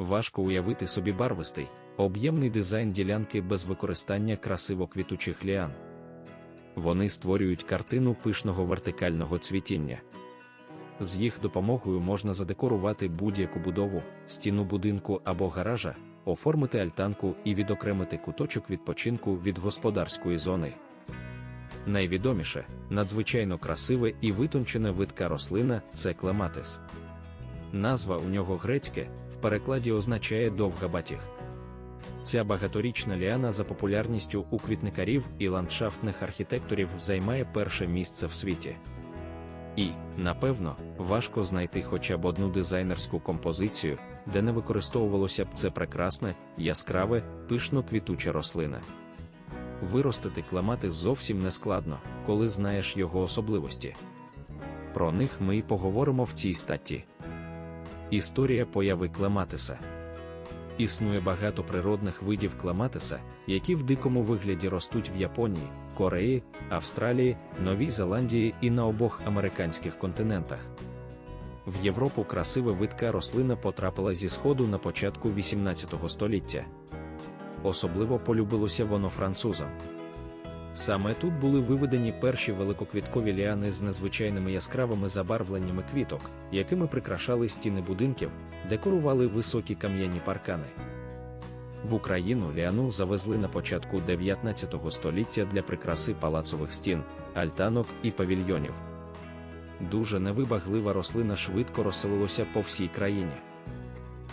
Важко уявити собі барвистий, об'ємний дизайн ділянки без використання красиво квітучих ліан. Вони створюють картину пишного вертикального цвітіння. З їх допомогою можна задекорувати будь-яку будову, стіну будинку або гаража, оформити альтанку і відокремити куточок відпочинку від господарської зони. Найвідоміше, надзвичайно красиве і витончене витка рослина це клематис. Назва у нього грецьке, перекладі означає довга батіг. Ця багаторічна ліана за популярністю у квітникарів і ландшафтних архітекторів займає перше місце в світі. І, напевно, важко знайти хоча б одну дизайнерську композицію, де не використовувалося б це прекрасне, яскраве, пишно квітуча рослина. Виростити кламати зовсім не складно, коли знаєш його особливості. Про них ми й поговоримо в цій статті. Історія появи кламатиса. Існує багато природних видів кламатиса, які в дикому вигляді ростуть в Японії, Кореї, Австралії, Новій Зеландії і на обох американських континентах. В Європу красива видка рослина потрапила зі сходу на початку 18 століття. Особливо полюбилося воно французам. Саме тут були виведені перші великоквіткові ліани з незвичайними яскравими забарвленнями квіток, якими прикрашали стіни будинків, декорували високі кам'яні паркани. В Україну ліану завезли на початку 19 століття для прикраси палацових стін, альтанок і павільйонів. Дуже невибаглива рослина швидко розселилася по всій країні.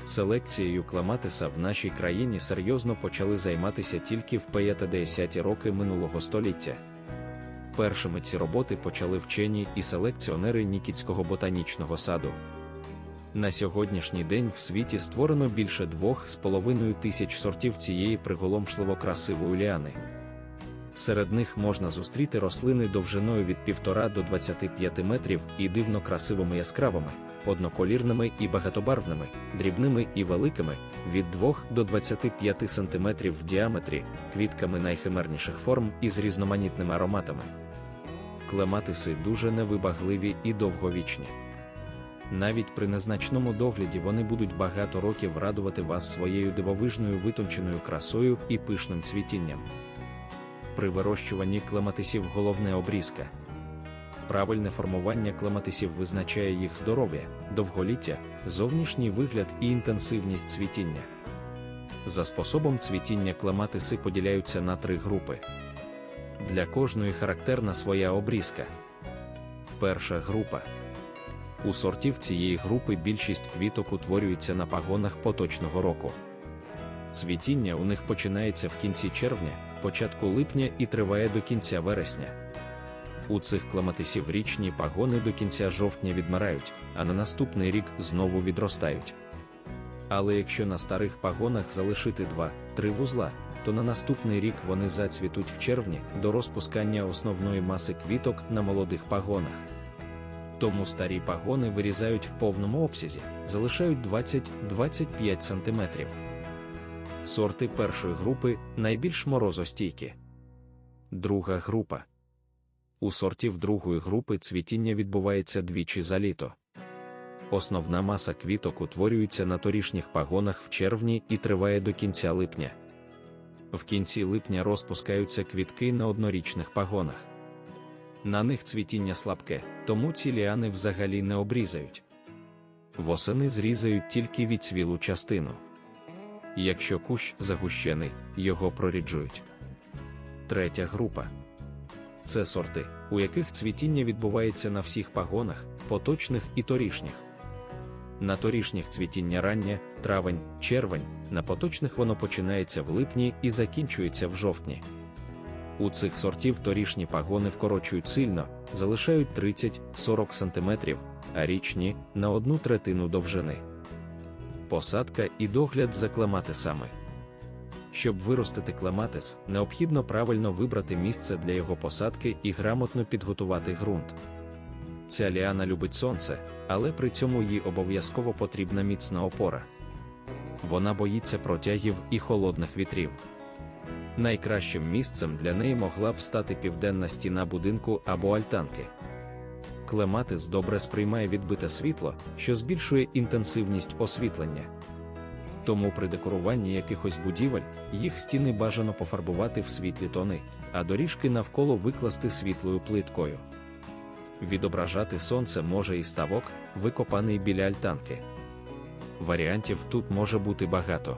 Селекцією кламатиса в нашій країні серйозно почали займатися тільки в 50-10 роки минулого століття. Першими ці роботи почали вчені і селекціонери Нікітського ботанічного саду. На сьогоднішній день в світі створено більше двох з половиною тисяч сортів цієї приголомшливо красивої ліани. Серед них можна зустріти рослини довжиною від 1,5 до 25 метрів і дивно красивими яскравими, одноколірними і багатобарвними, дрібними і великими, від 2 до 25 см в діаметрі, квітками найхимерніших форм і з різноманітними ароматами. Клематиси дуже невибагливі і довговічні. Навіть при незначному догляді вони будуть багато років радувати вас своєю дивовижною витонченою красою і пишним цвітінням. При вирощуванні клематисів головне обрізка. Правильне формування клематисів визначає їх здоров'я, довголіття, зовнішній вигляд і інтенсивність цвітіння. За способом цвітіння клематиси поділяються на три групи. Для кожної характерна своя обрізка. Перша група. У сортів цієї групи більшість квіток утворюється на пагонах поточного року. Цвітіння у них починається в кінці червня, початку липня і триває до кінця вересня. У цих клематисів річні пагони до кінця жовтня відмирають, а на наступний рік знову відростають. Але якщо на старих пагонах залишити 2-3 вузла, то на наступний рік вони зацвітуть в червні до розпускання основної маси квіток на молодих пагонах. Тому старі пагони вирізають в повному обсязі, залишають 20-25 см. Сорти першої групи найбільш морозостійкі. Друга група. У сортів другої групи цвітіння відбувається двічі за літо. Основна маса квіток утворюється на торішніх пагонах в червні і триває до кінця липня. В кінці липня розпускаються квітки на однорічних пагонах. На них цвітіння слабке, тому ці ліани взагалі не обрізають. Восени зрізають тільки відцвілу частину. Якщо кущ загущений, його проріджують. Третя група це сорти, у яких цвітіння відбувається на всіх пагонах, поточних і торішніх. На торішніх цвітіння раннє, травень, червень, на поточних воно починається в липні і закінчується в жовтні. У цих сортів торішні пагони вкорочують сильно, залишають 30-40 см, а річні на одну третину довжини. Посадка і догляд за клематисами. Щоб виростити клематис, необхідно правильно вибрати місце для його посадки і грамотно підготувати ґрунт. Ця ліана любить сонце, але при цьому їй обов'язково потрібна міцна опора. Вона боїться протягів і холодних вітрів. Найкращим місцем для неї могла б стати південна стіна будинку або альтанки. Клематис добре сприймає відбите світло, що збільшує інтенсивність освітлення. Тому при декоруванні якихось будівель їх стіни бажано пофарбувати в світлі тони, а доріжки навколо викласти світлою плиткою. Відображати сонце може і ставок, викопаний біля альтанки. Варіантів тут може бути багато.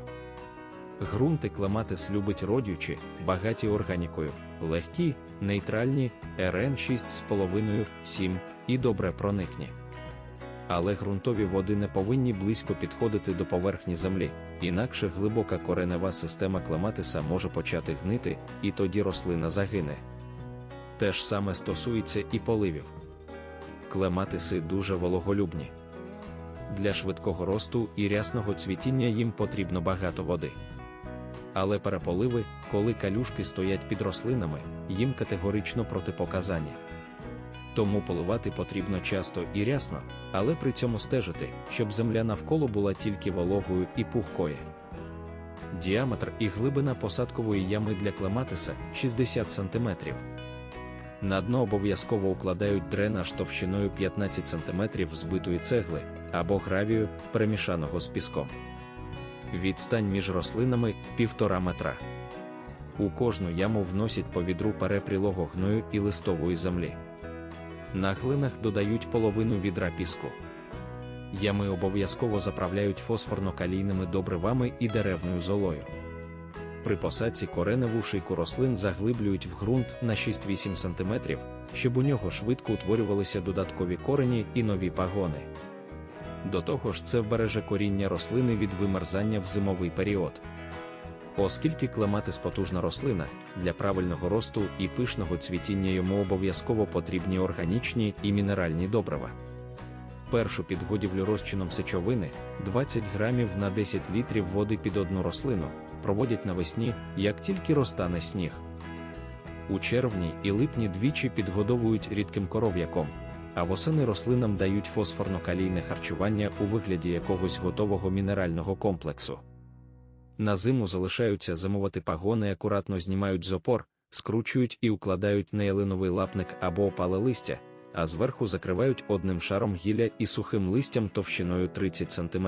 Ґрунти клематис любить родючі, багаті органікою, легкі, нейтральні, РН 6,5, 7 і добре проникні. Але ґрунтові води не повинні близько підходити до поверхні землі, інакше глибока коренева система клематиса може почати гнити, і тоді рослина загине. Те ж саме стосується і поливів. Клематиси дуже вологолюбні. Для швидкого росту і рясного цвітіння їм потрібно багато води. Але переполиви, коли калюшки стоять під рослинами, їм категорично протипоказані. Тому поливати потрібно часто і рясно, але при цьому стежити, щоб земля навколо була тільки вологою і пухкою. Діаметр і глибина посадкової ями для клематиса 60 см. На дно обов'язково укладають дренаж товщиною 15 см збитої цегли або гравію, перемішаного з піском. Відстань між рослинами 1,5 метра. У кожну яму вносять по відру перепрілого гною і листової землі. На глинах додають половину відра піску. Ями обов'язково заправляють фосфорно-калійними добривами і деревною золою. При посадці кореневу шийку рослин заглиблюють в ґрунт на 6-8 см, щоб у нього швидко утворювалися додаткові корені і нові пагони. До того ж, це вбереже коріння рослини від вимерзання в зимовий період. Оскільки клематис потужна рослина, для правильного росту і пишного цвітіння йому обов'язково потрібні органічні і мінеральні добрива. Першу підгодівлю розчином сечовини 20 грамів на 10 літрів води під одну рослину проводять навесні, як тільки розтане сніг. У червні і липні двічі підгодовують рідким коров'яком, а восени рослинам дають фосфорно-калійне харчування у вигляді якогось готового мінерального комплексу. На зиму залишаються зимувати пагони, акуратно знімають з опор, скручують і укладають неялиновий лапник або опале листя, а зверху закривають одним шаром гілля і сухим листям товщиною 30 см.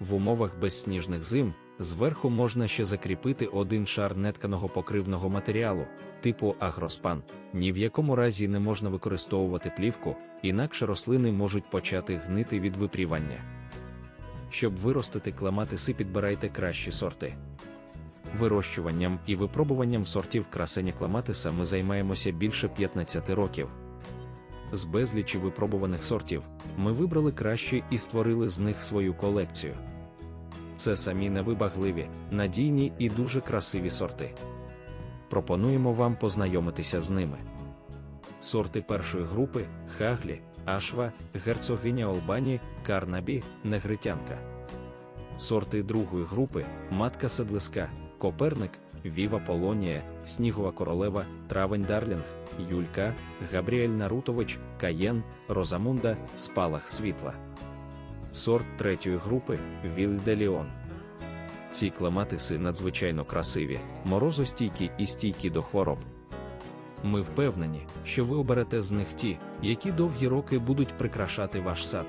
В умовах безсніжних зим зверху можна ще закріпити один шар нетканого покривного матеріалу, типу агроспан. Ні в якому разі не можна використовувати плівку, інакше рослини можуть почати гнити від випрівання. Щоб виростити клематиси, підбирайте кращі сорти. Вирощуванням і випробуванням сортів красення клематиса ми займаємося більше 15 років. З безлічі випробуваних сортів ми вибрали кращі і створили з них свою колекцію. Це самі невибагливі, надійні і дуже красиві сорти. Пропонуємо вам познайомитися з ними. Сорти першої групи хаглі, ашва, герцогиня Олбані, карнабі, негритянка. Сорти другої групи матка седлиска, коперник, Віва Полонія, Снігова королева, Травень Дарлінг, Юлька, Габріель Нарутович, Каєн, Розамунда, Спалах світла. Сорт третьої групи Вільделіон. Ці клематиси надзвичайно красиві, морозостійкі і стійкі до хвороб. Ми впевнені, що ви оберете з них ті, які довгі роки будуть прикрашати ваш сад.